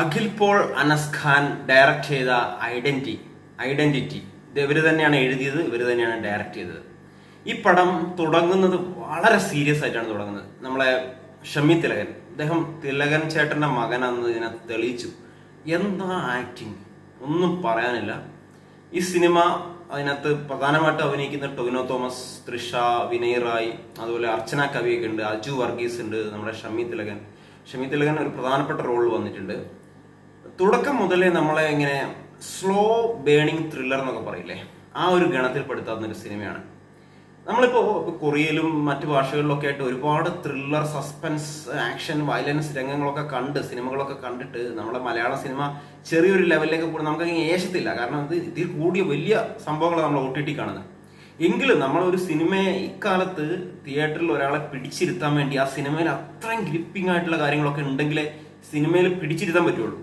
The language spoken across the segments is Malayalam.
അഖിൽ പോൾ അനസ് ഖാൻ ഡയറക്റ്റ് ചെയ്ത ഐഡന്റിറ്റി ഐഡന്റിറ്റി ഇത് ഇവർ തന്നെയാണ് എഴുതിയത് ഇവർ തന്നെയാണ് ഡയറക്റ്റ് ചെയ്തത്. ഈ പടം തുടങ്ങുന്നത് വളരെ സീരിയസ് ആയിട്ടാണ് തുടങ്ങുന്നത്. നമ്മളെ ഷമി തിലകൻ. അദ്ദേഹം തിലകൻ ചേട്ടന്റെ മകനാണെന്ന് ഇതിനെ തെളിയിച്ചു. എന്താ ആക്ടിങ് ഒന്നും പറയാനില്ല. ഈ സിനിമ അതിനകത്ത് പ്രധാനമായിട്ട് അഭിനയിക്കുന്ന ടൊവിനോ തോമസ് തൃഷ വിനയ് റായ് അതുപോലെ അർച്ചന കവിയൊക്കെ ഉണ്ട് അജു വർഗീസ് ഉണ്ട് നമ്മുടെ ഷമി തിലകൻ. ഷമി തിലകൻ ഒരു പ്രധാനപ്പെട്ട റോൾ വന്നിട്ടുണ്ട്. തുടക്കം മുതലേ നമ്മളെ ഇങ്ങനെ സ്ലോ ബേണിംഗ് ത്രില്ലർ എന്നൊക്കെ പറയില്ലേ? ആ ഒരു ഗണത്തിൽ പെടുത്താവുന്ന ഒരു സിനിമയാണ്. നമ്മളിപ്പോ കൊറിയയിലും മറ്റു ഭാഷകളിലൊക്കെ ആയിട്ട് ഒരുപാട് ത്രില്ലർ സസ്പെൻസ് ആക്ഷൻ വയലൻസ് രംഗങ്ങളൊക്കെ കണ്ട് സിനിമകളൊക്കെ കണ്ടിട്ട് നമ്മുടെ മലയാള സിനിമ ചെറിയൊരു ലെവലിലേക്ക് കൂടി നമുക്ക് ഏശത്തില്ല. കാരണം ഇത് ഇതിൽ കൂടിയ വലിയ സംഭവങ്ങൾ നമ്മൾ ഒ ടി ടി കാണുന്നത് എങ്കിലും നമ്മളൊരു സിനിമയെ ഇക്കാലത്ത് തിയേറ്ററിൽ ഒരാളെ പിടിച്ചിരുത്താൻ വേണ്ടി ആ സിനിമയിൽ അത്രയും ഗ്രിപ്പിംഗ് ആയിട്ടുള്ള കാര്യങ്ങളൊക്കെ ഉണ്ടെങ്കിലേ സിനിമയിൽ പിടിച്ചിരുത്താൻ പറ്റുള്ളൂ.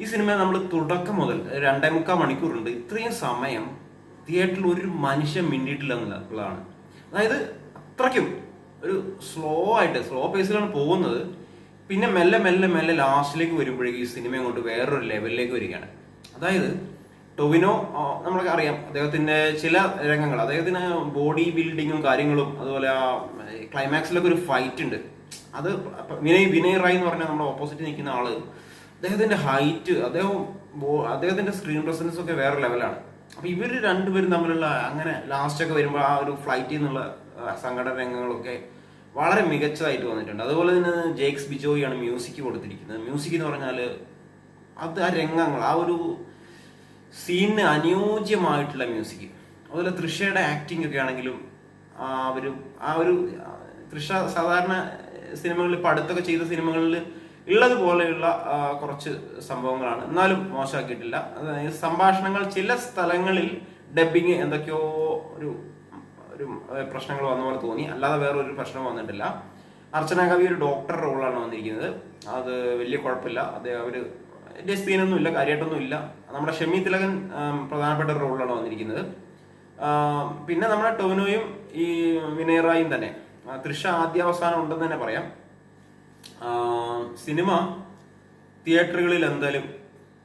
ഈ സിനിമ നമ്മൾ തുടക്കം മുതൽ രണ്ടേ മുക്കാൽ മണിക്കൂറുണ്ട്. ഇത്രയും സമയം തിയേറ്ററിൽ ഒരു മനുഷ്യൻ മിണ്ടിയിട്ടില്ല എന്നുള്ളതാണ് അതായത് അത്രയ്ക്കും ഒരു സ്ലോ ആയിട്ട് സ്ലോ പേസിലാണ് പോകുന്നത്. പിന്നെ മെല്ലെ മെല്ലെ മെല്ലെ ലാസ്റ്റിലേക്ക് വരുമ്പോഴേക്കും ഈ സിനിമ കൊണ്ട് വേറൊരു ലെവലിലേക്ക് വരികയാണ്. അതായത് ടൊവിനോ നമ്മളൊക്കെ അറിയാം അദ്ദേഹത്തിന്റെ ചില രംഗങ്ങൾ അദ്ദേഹത്തിന് ബോഡി ബിൽഡിങ്ങും കാര്യങ്ങളും അതുപോലെ ആ ക്ലൈമാക്സിലൊക്കെ ഒരു ഫൈറ്റ് ഉണ്ട്. അത് വിനയ് വിനയ് റായ് എന്ന് പറഞ്ഞാൽ നമ്മുടെ ഓപ്പോസിറ്റ് നിൽക്കുന്ന ആൾ അദ്ദേഹത്തിന്റെ ഹൈറ്റ് അദ്ദേഹം അദ്ദേഹത്തിന്റെ സ്ക്രീൻ പ്രസൻസ് ഒക്കെ വേറെ ലെവലാണ് അപ്പൊ ഇവർ രണ്ടുപേരും തമ്മിലുള്ള അങ്ങനെ ലാസ്റ്റ് ഒക്കെ വരുമ്പോൾ ആ ഒരു ഫ്ലൈറ്റിൽ നിന്നുള്ള സംഘടന രംഗങ്ങളൊക്കെ വളരെ മികച്ചതായിട്ട് വന്നിട്ടുണ്ട്. അതുപോലെ തന്നെ ജേക്സ് ബിജോയാണ് മ്യൂസിക് കൊടുത്തിരിക്കുന്നത്. മ്യൂസിക് എന്ന് പറഞ്ഞാൽ അത് ആ രംഗങ്ങൾ ആ ഒരു സീനിന് അനുയോജ്യമായിട്ടുള്ള മ്യൂസിക് അതുപോലെ തൃഷയുടെ ആക്ടിംഗ് ഒക്കെ ആണെങ്കിലും ആ ഒരു ആ ഒരു തൃഷ സാധാരണ സിനിമകളിൽ പഠിത്തമൊക്കെ ചെയ്ത സിനിമകളിൽ ഉള്ളതുപോലെയുള്ള കുറച്ച് സംഭവങ്ങളാണ്. എന്നാലും മോശമാക്കിയിട്ടില്ല. സംഭാഷണങ്ങൾ ചില സ്ഥലങ്ങളിൽ ഡബിങ് എന്തൊക്കെയോ ഒരു ഒരു പ്രശ്നങ്ങൾ വന്ന പോലെ തോന്നി. അല്ലാതെ വേറെ ഒരു പ്രശ്നം വന്നിട്ടില്ല. അർച്ചന കവി ഒരു ഡോക്ടർ റോളാണ് വന്നിരിക്കുന്നത്. അത് വലിയ കുഴപ്പമില്ല. അദ്ദേഹം ഒരു വലിയ സീനൊന്നും ഇല്ല കാര്യമായിട്ടൊന്നും ഇല്ല. നമ്മുടെ ഷമി തിലകൻ പ്രധാനപ്പെട്ട ഒരു റോളിലാണ് വന്നിരിക്കുന്നത്. പിന്നെ നമ്മുടെ ടോനോയും ഈ വിനയറായും തന്നെ. തൃശ ആദ്യാവസാനം ഉണ്ടെന്ന് തന്നെ പറയാം. സിനിമ തിയേറ്ററുകളിൽ എന്തായാലും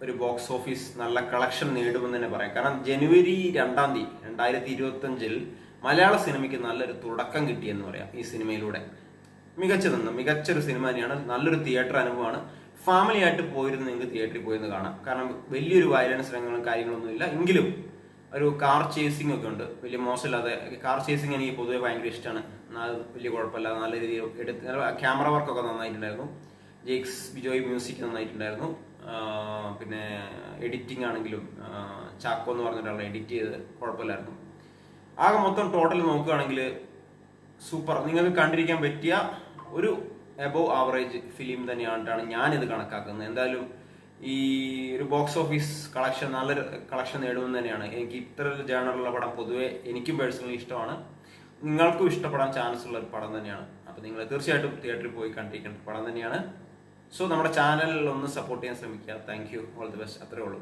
ഒരു ബോക്സ് ഓഫീസ് നല്ല കളക്ഷൻ നേടുമെന്ന് തന്നെ പറയാം. കാരണം ജനുവരി രണ്ടാം തീയതി രണ്ടായിരത്തി ഇരുപത്തഞ്ചിൽ മലയാള സിനിമയ്ക്ക് നല്ലൊരു തുടക്കം കിട്ടിയെന്ന് പറയാം ഈ സിനിമയിലൂടെ. മികച്ചതെന്ന് മികച്ചൊരു സിനിമ തന്നെയാണ്. നല്ലൊരു തിയേറ്റർ അനുഭവമാണ്. ഫാമിലി ആയിട്ട് പോയിരുന്നു നിങ്ങൾക്ക് തിയേറ്ററിൽ പോയിരുന്നു കാണാം. കാരണം വലിയൊരു വയലൻസ് രംഗങ്ങളും കാര്യങ്ങളൊന്നും ഇല്ല എങ്കിലും ഒരു കാർ ചേസിംഗ് ഒക്കെ ഉണ്ട്. വലിയ മോശമില്ലാതെ കാർ ചേസിംഗ് എനിക്ക് പൊതുവെ ഭയങ്കര ഇഷ്ടമാണ് എന്നാൽ വലിയ കുഴപ്പമില്ല നല്ല രീതിയിൽ എടുത്ത് ക്യാമറ വർക്കൊക്കെ നന്നായിട്ടുണ്ടായിരുന്നു. ജെയ്ക്സ് ബിജോയ് മ്യൂസിക് നന്നായിട്ടുണ്ടായിരുന്നു. പിന്നെ എഡിറ്റിംഗ് ആണെങ്കിലും ചാക്കോ എന്ന് പറഞ്ഞ എഡിറ്റ് ചെയ്ത് കുഴപ്പമില്ലായിരുന്നു. ആകെ മൊത്തം ടോട്ടൽ നോക്കുകയാണെങ്കിൽ സൂപ്പർ നിങ്ങൾക്ക് കണ്ടിരിക്കാൻ പറ്റിയ ഒരു എബോവ് ആവറേജ് ഫിലിം തന്നെയായിട്ടാണ് ഞാനിത് കണക്കാക്കുന്നത്. എന്തായാലും ഈ ഒരു ബോക്സ് ഓഫീസ് കളക്ഷൻ നല്ലൊരു കളക്ഷൻ നേടുമെന്ന് തന്നെയാണ്. എനിക്ക് ഇത്ര ഒരു ജേണറുള്ള പടം പൊതുവെ എനിക്കും പേഴ്സണലി ഇഷ്ടമാണ്. നിങ്ങൾക്കും ഇഷ്ടപ്പെടാൻ ചാൻസ് ഉള്ള ഒരു പടം തന്നെയാണ്. അപ്പൊ നിങ്ങൾ തീർച്ചയായിട്ടും തിയേറ്ററിൽ പോയി കണ്ടിരിക്കേണ്ട പടം തന്നെയാണ്. സോ നമ്മുടെ ചാനലിൽ ഒന്ന് സപ്പോർട്ട് ചെയ്യാൻ ശ്രമിക്കുക. Thank you all the best അത്രേ ഉള്ളൂ.